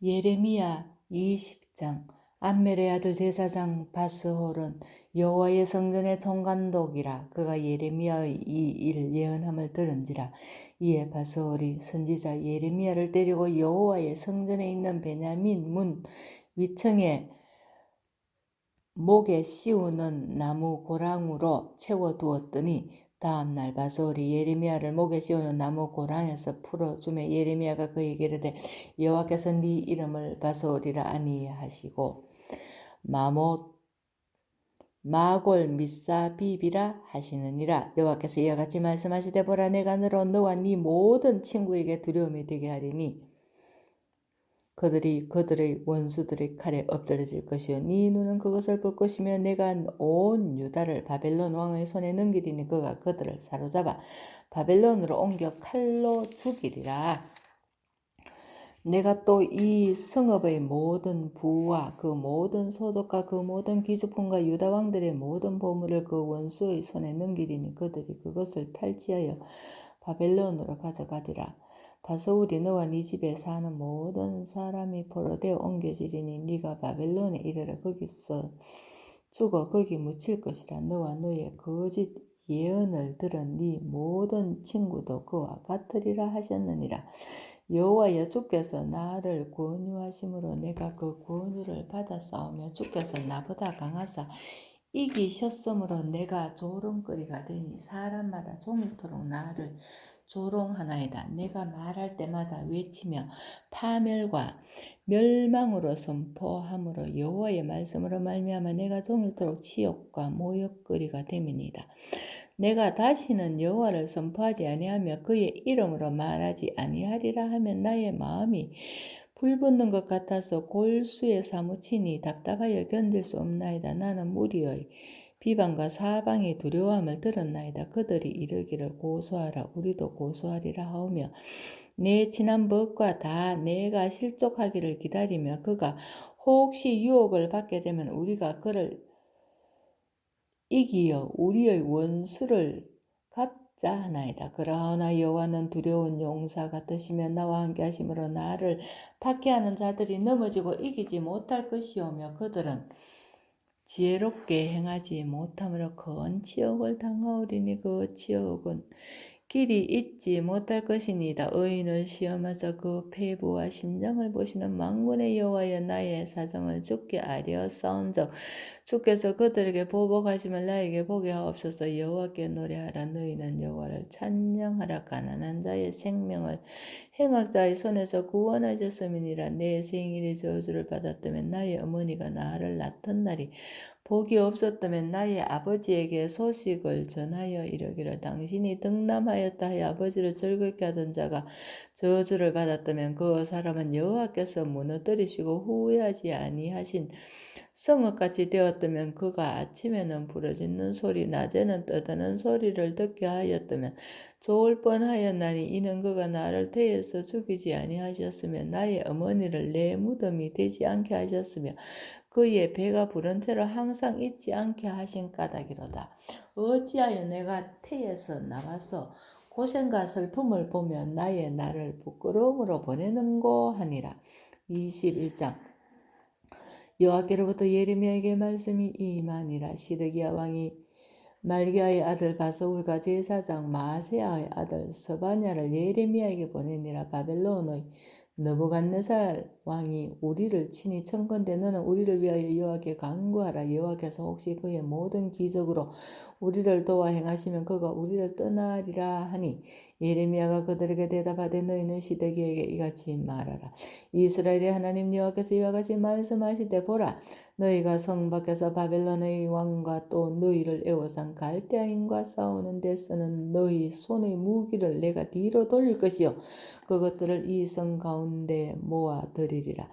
예레미야 20장 암멜의 아들 제사장 바스홀은 여호와의 성전의 총감독이라 그가 예레미야의 이 일 예언함을 들은지라. 이에 바스홀이 선지자 예레미야를 데리고 여호와의 성전에 있는 베냐민 문 위층에 목에 씌우는 나무 고랑으로 채워 두었더니 다음 날 바솔이 예레미야를 목에 씌우는 나무 고랑에서 풀어주매 예레미야가 그에게 이르되 여호와께서 네 이름을 바솔이라 아니하시고 마못 마골 미사비비라 하시느니라. 여호와께서 이와 같이 말씀하시되 보라 내가 너로 너와 네 모든 친구에게 두려움이 되게 하리니 그들이 그들의 원수들의 칼에 엎드려질 것이요 네 눈은 그것을 볼 것이며 내가 온 유다를 바벨론 왕의 손에 넘기리니 그가 그들을 사로잡아 바벨론으로 옮겨 칼로 죽이리라. 내가 또 이 성읍의 모든 부와 그 모든 소득과 그 모든 기득권과 유다 왕들의 모든 보물을 그 원수의 손에 넘기리니 그들이 그것을 탈취하여 바벨론으로 가져가리라 바소울이 너와 네 집에 사는 모든 사람이 포로되어 옮겨지리니 네가 바벨론에 이르러 거기서 죽어 거기 묻힐 것이라 너와 너의 거짓 예언을 들은 네 모든 친구도 그와 같으리라 하셨느니라. 여호와여 주께서 나를 권유하심으로 내가 그 권유를 받아 싸우며 주께서 나보다 강하사 이기셨으므로 내가 조롱거리가 되니 사람마다 종일토록 나를 조롱하나이다. 내가 말할 때마다 외치며 파멸과 멸망으로 선포함으로 여호와의 말씀으로 말미암아 내가 종일토록 치욕과 모욕거리가 됨이니이다. 내가 다시는 여호와를 선포하지 아니하며 그의 이름으로 말하지 아니하리라 하면 나의 마음이 불붙는 것 같아서 골수에 사무치니 답답하여 견딜 수 없나이다. 나는 무리의 비방과 사방의 두려움을 들었나이다. 그들이 이르기를 고소하라 우리도 고소하리라 하오며 내 지난 법과 다 내가 실족하기를 기다리며 그가 혹시 유혹을 받게 되면 우리가 그를 이기어 우리의 원수를 갚자 하나이다. 그러나 여호와는 두려운 용사 같으시며 나와 함께 하심으로 나를 박해하는 자들이 넘어지고 이기지 못할 것이오며 그들은 지혜롭게 행하지 못함으로 큰 치욕을 당하오리니 그 치욕은 길이 잊지 못할 것이니이다. 의인을 시험하사 그 폐부와 심장을 보시는 망군의 여호와여 나의 사정을 아려 싸운적. 주께서 그들에게 보복하심을 나에게 보게 하옵소서. 여호와께 노래하라. 너희는 여호와를 찬양하라. 가난한 자의 생명을 행악자의 손에서 구원하셨음이니라. 내 생일의 저주를 받았다면 나의 어머니가 나를 낳던 날이 복이 없었다면 나의 아버지에게 소식을 전하여 이르기를 당신이 등남하였다 하여 아버지를 즐겁게 하던 자가 저주를 받았다면 그 사람은 여호와께서 무너뜨리시고 후회하지 아니하신 성읍같이 되었다면 그가 아침에는 부러지는 소리 낮에는 떠드는 소리를 듣게 하였다면 좋을 뻔하였나니 이는 그가 나를 태에서 죽이지 아니하셨으며 나의 어머니를 내 무덤이 되지 않게 하셨으며 그의 배가 부른 채로 항상 잊지 않게 하신 까닭이로다. 어찌하여 내가 태에서 나와서 고생과 슬픔을 보며 나의 나를 부끄러움으로 보내는고 하니라. 21장 여호와께로부터 예레미야에게 말씀이 임하니라. 시드기야 왕이 말기야의 아들 바서울과 제사장 마세야의 아들 서바냐를 예레미야에게 보내니라. 바벨론의 너부갓네살 왕이 우리를 친히 청건대 너는 우리를 위하여 여호와께 간구하라. 여호와께서 혹시 그의 모든 기적으로 우리를 도와 행하시면 그가 우리를 떠나리라 하니 예레미야가 그들에게 대답하되 너희는 시드기에게 이같이 말하라. 이스라엘의 하나님 여호와께서 이와 같이 말씀하시되 보라 너희가 성 밖에서 바벨론의 왕과 또 너희를 애워싼 갈대아인과 싸우는 데 쓰는 너희 손의 무기를 내가 뒤로 돌릴 것이요. 그것들을 이 성 가운데 모아 드리리라.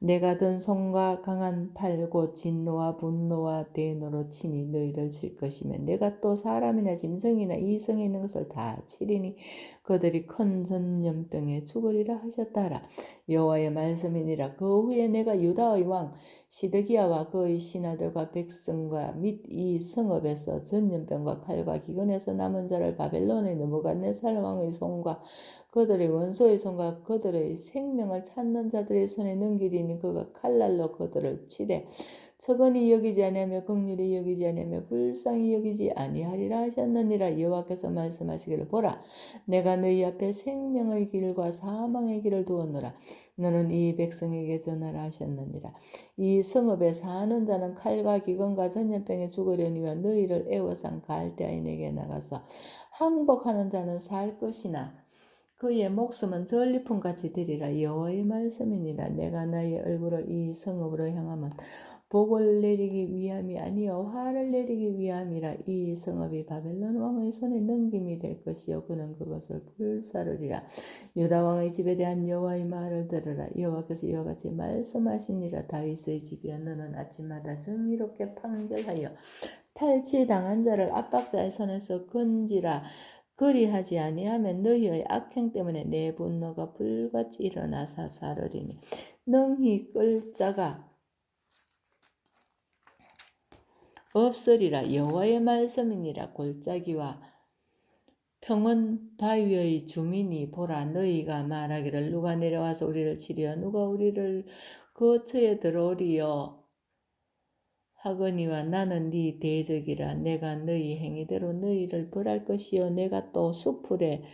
내가 든 손과 강한 팔곧 진노와 분노와 대노로 치니 너희를 칠 것이며 내가 또 사람이나 짐승이나 이성에 있는 것을 다 치리니 그들이 큰 전염병에 죽으리라 하셨다라 여호와의 말씀이니라. 그 후에 내가 유다의 왕 시드기야와 그의 신하들과 백성과 및 이 성읍에서 전염병과 칼과 기근에서 남은 자를 바벨론의 느부갓네살 왕의 손과 그들의 원소의 손과 그들의 생명을 찾는 자들의 손에 넘기리니 그가 칼날로 그들을 치되 처근히 여기지 아니하며 극률이 여기지 아니하며 불쌍히 여기지 아니하리라 하셨느니라 여호와께서 말씀하시기를 보라. 내가 너희 앞에 생명의 길과 사망의 길을 두었노라. 너는 이 백성에게 전하라 하셨느니라. 이 성읍에 사는 자는 칼과 기근과 전염병에 죽으려니와 너희를 애워싼 갈대아인에게 나가서 항복하는 자는 살 것이나 그의 목숨은 전리품같이 되리라. 여호와의 말씀이니라. 내가 나의 얼굴을 이 성읍으로 향하면 복을 내리기 위함이 아니요 화를 내리기 위함이라 이 성읍이 바벨론 왕의 손에 넘김이 될 것이요 그는 그것을 불사르리라. 유다 왕의 집에 대한 여호와의 말을 들으라. 여호와께서 이와 같이 말씀하시니라. 다윗의 집이여 너는 아침마다 정의롭게 판결하여 탈취당한 자를 압박자의 손에서 건지라. 그리하지 아니하면 너희의 악행 때문에 내 분노가 불같이 일어나사 사르리니. 능히 끌 자가 없으리라. 여호와의 말씀이니라. 골짜기와 평원 바위의 주민이 보라 너희가 말하기를 누가 내려와서 우리를 치려 누가 우리를 거처에 들어오리요? 하거니와 나는 네 대적이라. 내가 너희 행위대로 너희를 벌할 것이요. 내가 또 수풀에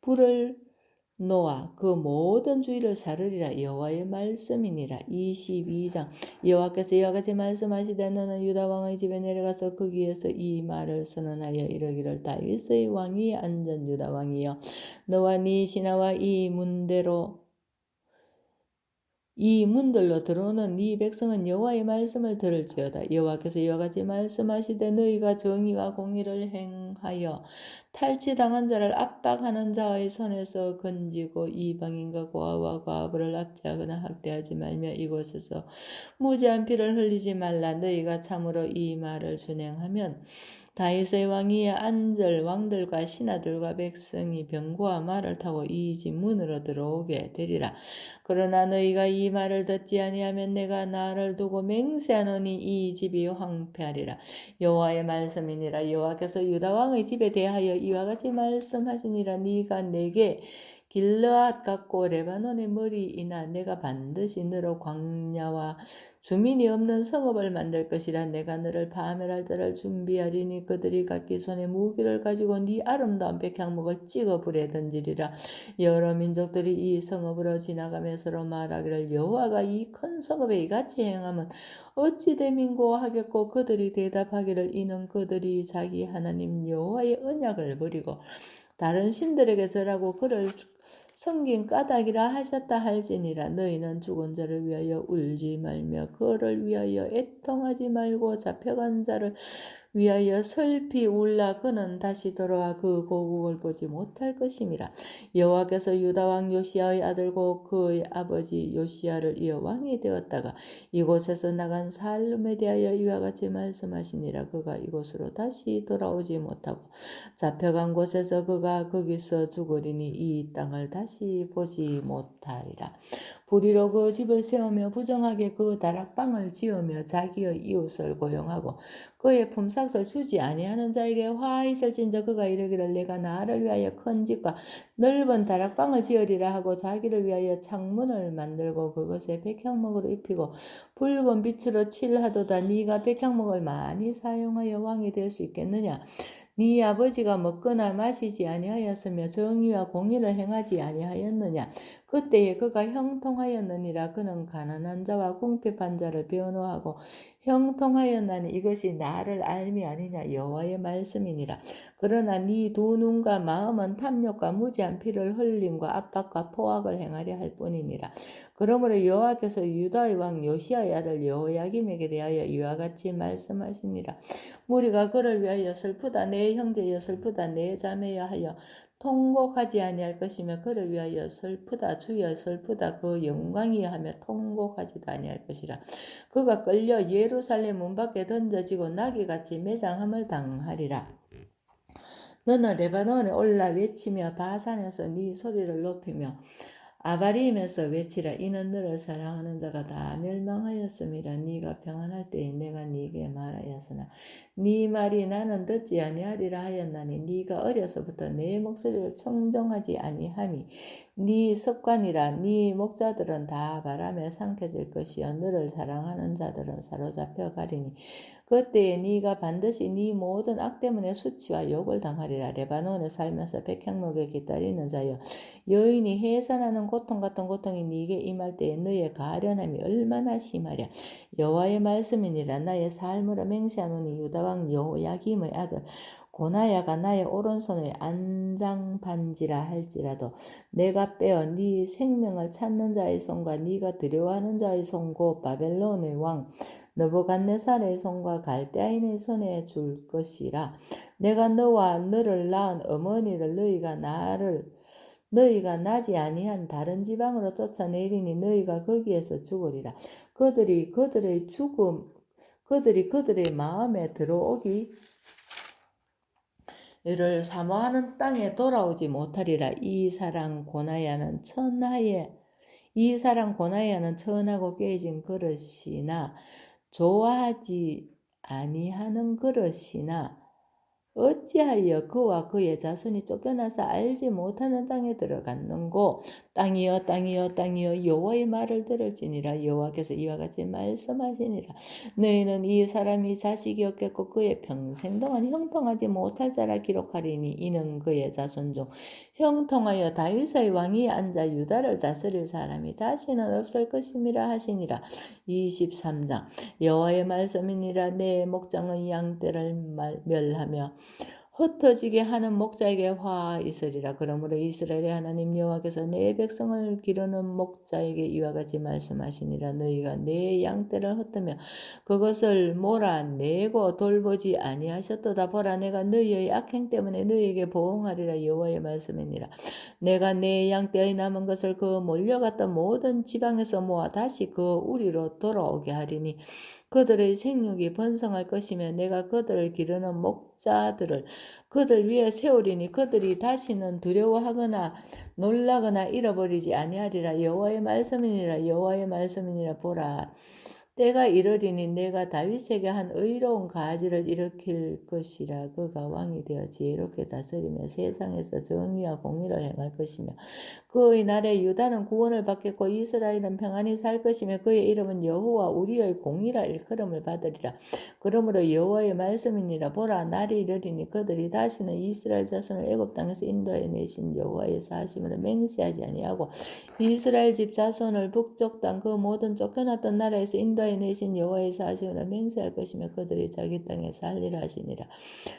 불을 놓아 그 모든 주의를 사르리라. 여호와의 말씀이니라. 22장. 여호와께서 같이 말씀하시되 너는 유다 왕의 집에 내려가서 거기에서 이 말을 선언하여 이르기를 다윗의 왕이 앉은 유다 왕이여 너와 네 신하와 이 문대로 이 문들로 들어오는 네 백성은 여호와의 말씀을 들을지어다. 여호와께서 이와 같이 말씀하시되 너희가 정의와 공의를 행하여 탈취당한 자를 압박하는 자의 손에서 건지고 이방인과 고아와 과부를 압제하거나 학대하지 말며 이곳에서 무지한 피를 흘리지 말라. 너희가 참으로 이 말을 준행하면 다윗의 왕이 안절 왕들과 신하들과 백성이 병고와 말을 타고 이 집 문으로 들어오게 되리라. 그러나 너희가 이 말을 듣지 아니하면 내가 나를 두고 맹세하노니 이 집이 황폐하리라. 여호와의 말씀이니라. 여호와께서 유다 왕의 집에 대하여 이와 같이 말씀하시니라. 네가 내게 길르앗 같고 레바논의 머리이나 내가 반드시 너로 광야와 주민이 없는 성읍을 만들 것이라 내가 너를 파멸할 자를 준비하리니 그들이 각기 손에 무기를 가지고 네 아름다운 백향목을 찍어 불에 던지리라. 여러 민족들이 이 성읍으로 지나가며 서로 말하기를 여호와가 이 큰 성읍에 이같이 행하면 어찌 대민고 하겠고 그들이 대답하기를 이는 그들이 자기 하나님 여호와의 언약을 버리고 다른 신들에게 절하고 그를 성긴 까닭이라 하셨다 할지니라. 너희는 죽은 자를 위하여 울지 말며 그를 위하여 애통하지 말고 잡혀간 자를 위하여 설피 울라 그는 다시 돌아와 그 고국을 보지 못할 것임이라. 여호와께서 유다 왕 요시아의 아들고 그의 아버지 요시아를 이어 왕이 되었다가 이곳에서 나간 살름에 대하여 이와 같이 말씀하시니라. 그가 이곳으로 다시 돌아오지 못하고 잡혀간 곳에서 그가 거기서 죽으리니 이 땅을 다시 보지 못하리라 불의로 그 집을 세우며 부정하게 그 다락방을 지으며 자기의 이웃을 고용하고 그의 품삯을 주지 아니하는 자에게 화 있을진저 그가 이르기를 내가 나를 위하여 큰 집과 넓은 다락방을 지으리라 하고 자기를 위하여 창문을 만들고 그것에 백향목으로 입히고 붉은 빛으로 칠하도다. 네가 백향목을 많이 사용하여 왕이 될 수 있겠느냐 네 아버지가 먹거나 마시지 아니하였으며 정의와 공의를 행하지 아니하였느냐? 그때에 그가 형통하였느니라. 그는 가난한 자와 궁핍한 자를 변호하고 형통하였나니 이것이 나를 알미 아니냐 여호와의 말씀이니라. 그러나 네 두 눈과 마음은 탐욕과 무지한 피를 흘림과 압박과 포악을 행하려 할 뿐이니라. 그러므로 여호와께서 유다의 왕 요시아의 아들 여호야김에게 대하여 이와 같이 말씀하시니라. 무리가 그를 위하여 슬프다 내 형제여 슬프다 내 자매여 하여 통곡하지 아니할 것이며 그를 위하여 슬프다 주여 슬프다 그 영광이 하며 통곡하지도 아니할 것이라. 그가 끌려 예루살렘 문 밖에 던져지고 나귀같이 매장함을 당하리라. 너는 레바논에 올라 외치며 바산에서 네 소리를 높이며 아바림에서 외치라. 이는 너를 사랑하는 자가 다 멸망하였음이라. 네가 평안할 때에 내가 네게 말하였으나 네 말이 나는 듣지 아니하리라 하였나니 네가 어려서부터 내 목소리를 청정하지 아니함이 네 습관이라 네 목자들은 다 바람에 삼켜질 것이요 너를 사랑하는 자들은 사로잡혀 가리니 그때에 네가 반드시 네 모든 악 때문에 수치와 욕을 당하리라. 레바논에 살면서 백향목에 기다리는 자여 여인이 해산하는 고통 같은 고통이 네게 임할 때에 너의 가련함이 얼마나 심하랴. 여호와의 말씀이니라. 나의 삶으로 맹세하노니 유다 왕 여호야김의 아들 고나야가 나의 오른손에 안장 반지라 할지라도 내가 빼어 네 생명을 찾는 자의 손과 네가 두려워하는 자의 손고 바벨론의 왕 너부갓네살의 손과 갈대아인의 손에 줄 것이라. 내가 너와 너를 낳은 어머니를 너희가 나를 너희가 나지 아니한 다른 지방으로 쫓아내리니 너희가 거기에서 죽으리라. 그들이 그들의 죽음 그들이 그들의 마음에 들어오기 이를 사모하는 땅에 돌아오지 못하리라. 이 사랑 고나야는 천하에 이 사랑 고나야는 천하고 깨진 그릇이나 좋아하지 아니하는 그릇이나 어찌하여 그와 그의 자손이 쫓겨나서 알지 못하는 땅에 들어갔는고? 땅이여 땅이여 땅이여 여호와의 말을 들을지니라. 여호와께서 이와 같이 말씀하시니라. 너희는 이 사람이 자식이 없겠고 그의 평생 동안 형통하지 못할 자라 기록하리니 이는 그의 자손 중 형통하여 다윗의 왕이 앉아 유다를 다스릴 사람이 다시는 없을 것임이라 하시니라. 23장. 여호와의 말씀이니라. 내 목장의 양떼를 멸하며 흩어지게 하는 목자에게 화 있으리라. 그러므로 이스라엘의 하나님 여호와께서 내 백성을 기르는 목자에게 이와 같이 말씀하시니라. 너희가 내 양떼를 흩으며 그것을 몰아내고 돌보지 아니하셨도다. 보라 내가 너희의 악행 때문에 너희에게 보응하리라. 여호와의 말씀이니라. 내가 내 양떼의 남은 것을 그 몰려갔던 모든 지방에서 모아 다시 그 우리로 돌아오게 하리니 그들의 생육이 번성할 것이며 내가 그들을 기르는 목자들을 그들 위에 세우리니 그들이 다시는 두려워하거나 놀라거나 잃어버리지 아니하리라. 여호와의 말씀이니라. 여호와의 말씀이니라. 보라 때가 이르리니 내가 다윗에게 한 의로운 가지를 일으킬 것이라. 그가 왕이 되어 지혜롭게 다스리며 세상에서 정의와 공의를 행할 것이며 그의 날에 유다는 구원을 받겠고 이스라엘은 평안히 살 것이며 그의 이름은 여호와 우리의 공의라 일컬음을 받으리라. 그러므로 여호와의 말씀이니라. 보라 날이 이르리니 그들이 다시는 이스라엘 자손을 애굽 땅에서 인도해 내신 여호와의 사심으로 맹세하지 아니하고 이스라엘 집 자손을 북쪽 땅 그 모든 쫓겨났던 나라에서 인도해 내신 여호와의 사심으로 맹세할 것이며 그들이 자기 땅에 살리라 하시니라.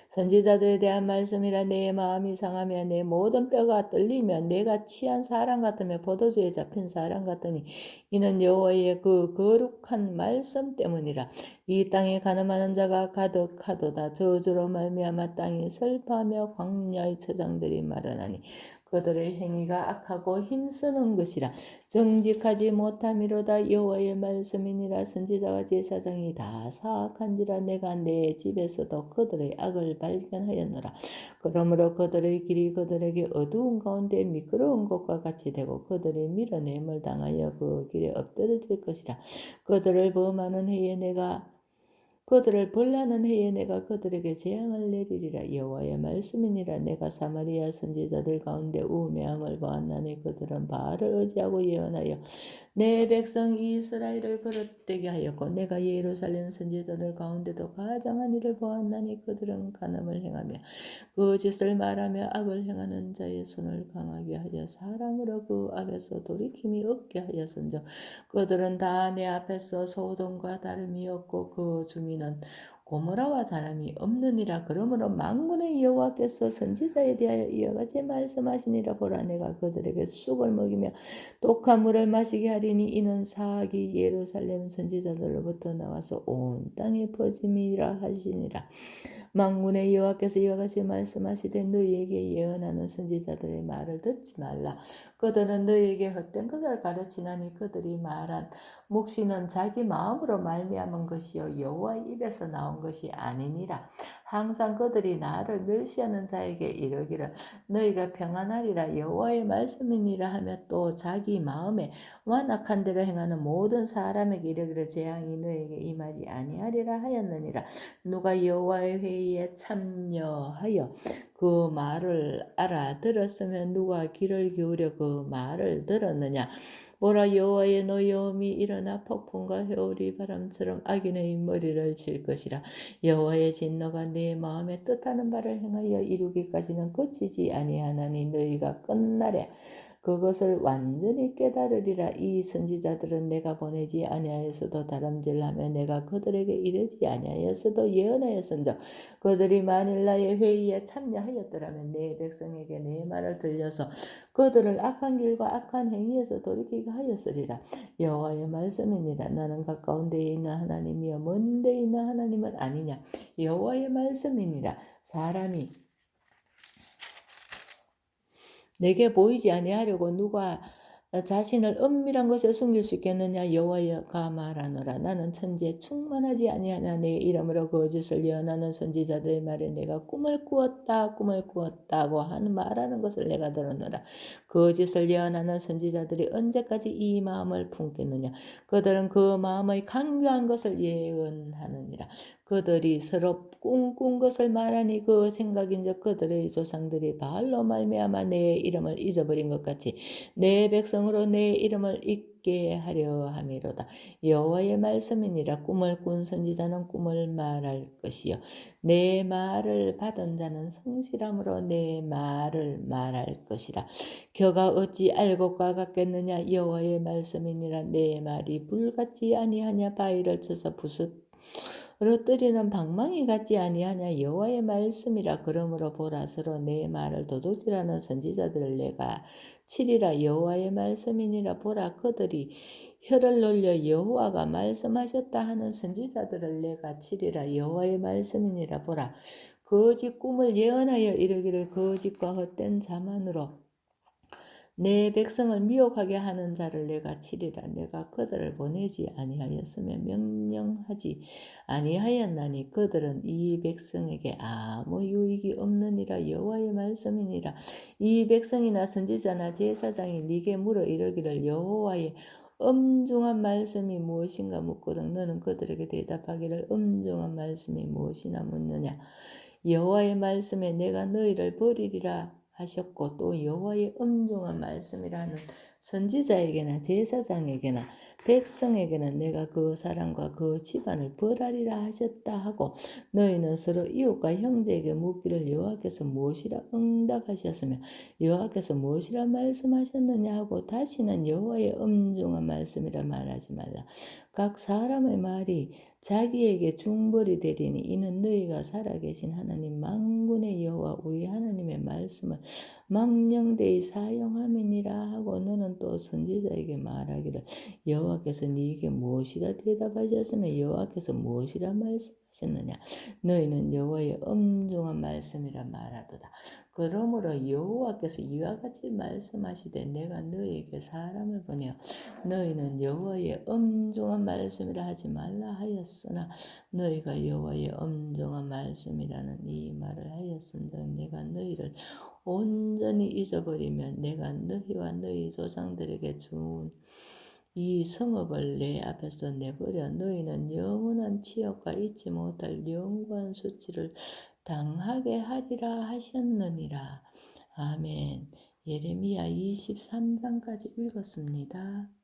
선지자들에 대한 말씀이라 내 마음이 상하며 내 모든 뼈가 떨리며 내가 취한 사람 같으며 포도주에 잡힌 사람 같으니 이는 여호와의 그 거룩한 말씀 때문이라. 이 땅에 가늠하는 자가 가득하도다. 저주로 말미암아 땅이 슬퍼하며 광야의 처장들이 마련하니 그들의 행위가 악하고 힘쓰는 것이라 정직하지 못함이로다. 여호와의 말씀이니라. 선지자와 제사장이 다 사악한지라. 내가 내 집에서도 그들의 악을 발견하였노라. 그러므로 그들의 길이 그들에게 어두운 가운데 미끄러운 것과 같이 되고 그들의 밀어냄을 당하여 그 길에 엎드러질 것이라. 그들을 범하는 해에 내가 그들을 벌하는 해에 내가 그들에게 재앙을 내리리라. 여호와의 말씀이니라. 내가 사마리아 선지자들 가운데 우매함을 보았나니 그들은 바알을 의지하고 예언하여 내 백성 이스라엘을 그릇되게 하였고 내가 예루살렘 선지자들 가운데도 가장한 일을 보았나니 그들은 간음을 행하며 거짓을 말하며 악을 행하는 자의 손을 강하게 하여 사람으로 그 악에서 돌이킴이 없게 하였은즉 그들은 다 내 앞에서 소돔과 다름이 없고 그 주민 은 고모라와 다름이 없느니라 그러므로 망군의 여호와께서 선지자에 대하여 이어같이 말씀하시니라 보라. 내가 그들에게 쑥을 먹이며 독한 물을 마시게 하리니 이는 사악이 예루살렘 선지자들로부터 나와서 온 땅에 퍼짐이라 하시니라 망군의 여호와께서 이와 같이 말씀하시되 너희에게 예언하는 선지자들의 말을 듣지 말라. 그들은 너희에게 헛된 것을 가르치나니 그들이 말한 묵시는 자기 마음으로 말미암은 것이요 여호와 입에서 나온 것이 아니니라. 항상 그들이 나를 멸시하는 자에게 이르기를 너희가 평안하리라. 여호와의 말씀이니라. 하며 또 자기 마음에 완악한 대로 행하는 모든 사람에게 이르기를 재앙이 너에게 임하지 아니하리라 하였느니라. 누가 여호와의 회의에 참여하여 그 말을 알아들었으면 누가 귀를 기울여 그 말을 들었느냐 보라 여호와의 노여움이 일어나 폭풍과 회오리 바람처럼 악인의 머리를 칠 것이라. 여호와의 진노가 네 마음에 뜻하는 바를 행하여 이루기까지는 그치지 아니하나니 너희가 끝날에 그것을 완전히 깨달으리라. 이 선지자들은 내가 보내지 아니하였어도 다람질하며 내가 그들에게 이르지 아니하였어도 예언하였은즉 그들이 만일 나의 회의에 참여하였더라면 내 백성에게 내 말을 들려서 그들을 악한 길과 악한 행위에서 돌이키게 하였으리라. 여호와의 말씀이니라. 나는 가까운 데에 있는 하나님이여 먼 데에 있는 하나님은 아니냐. 여호와의 말씀이니라. 사람이 내게 보이지 아니하려고 누가 자신을 은밀한 것에 숨길 수 있겠느냐? 여호와가 말하노라. 나는 천지에 충만하지 아니하냐 내 이름으로 거짓을 예언하는 선지자들의 말에 내가 꿈을 꾸었다 꿈을 꾸었다고 하는 말하는 것을 내가 들었노라. 거짓을 예언하는 선지자들이 언제까지 이 마음을 품겠느냐? 그들은 그 마음의 강교한 것을 예언하느니라 그들이 서로 꿈꾼 것을 말하니 그 생각인즉 그들의 조상들이 바알로 말미암아 내 이름을 잊어버린 것 같이 내 백성으로 내 이름을 잊게 하려 함이로다. 여호와의 말씀이니라. 꿈을 꾼 선지자는 꿈을 말할 것이요. 내 말을 받은 자는 성실함으로 내 말을 말할 것이라. 겨가 어찌 알곡과 같겠느냐? 여호와의 말씀이니라. 내 말이 불같지 아니하냐? 바위를 쳐서 부 숫 으뜨리는 방망이 같지 아니하냐 여호와의 말씀이라 그러므로 보라 서로 내 말을 도둑질하는 선지자들을 내가 치리라 여호와의 말씀이니라 보라 그들이 혀를 놀려 여호와가 말씀하셨다 하는 선지자들을 내가 치리라 여호와의 말씀이니라 보라. 거짓 꿈을 예언하여 이르기를 거짓과 헛된 자만으로 내 백성을 미혹하게 하는 자를 내가 치리라. 내가 그들을 보내지 아니하였으면 명령하지 아니하였나니 그들은 이 백성에게 아무 유익이 없느니라. 여호와의 말씀이니라. 이 백성이나 선지자나 제사장이 네게 물어 이르기를 여호와의 엄중한 말씀이 무엇인가 묻거든 너는 그들에게 대답하기를 엄중한 말씀이 무엇이나 묻느냐? 여호와의 말씀에 내가 너희를 버리리라 하셨고 또 여호와의 엄중한 말씀이라는 선지자에게나 제사장에게나 백성에게는 내가 그 사람과 그 집안을 벌하리라 하셨다 하고 너희는 서로 이웃과 형제에게 묻기를 여호와께서 무엇이라 응답하셨으며 여호와께서 무엇이라 말씀하셨느냐 하고 다시는 여호와의 엄중한 말씀이라 말하지 말라. 각 사람의 말이 자기에게 중벌이 되리니 이는 너희가 살아계신 하나님 망군의 여호와 우리 하나님의 말씀을 망령되이 사용함이니라 하고 너는 또 선지자에게 말하기를 여호와 께서 네게 무엇이라 대답하셨으며 여호와께서 무엇이라 말씀하셨느냐? 너희는 여호와의 엄중한 말씀이라 말하도다. 그러므로 여호와께서 이와 같이 말씀하시되 내가 너희에게 사람을 보내어 너희는 여호와의 엄중한 말씀이라 하지 말라 하였으나 너희가 여호와의 엄중한 말씀이라는 이 말을 하였은즉 내가 너희를 온전히 잊어버리면 내가 너희와 너희 조상들에게 준 이 성읍을 내 앞에서 내버려 너희는 영원한 치욕과 잊지 못할 영원한 수치를 당하게 하리라 하셨느니라. 아멘. 예레미야 23장까지 읽었습니다.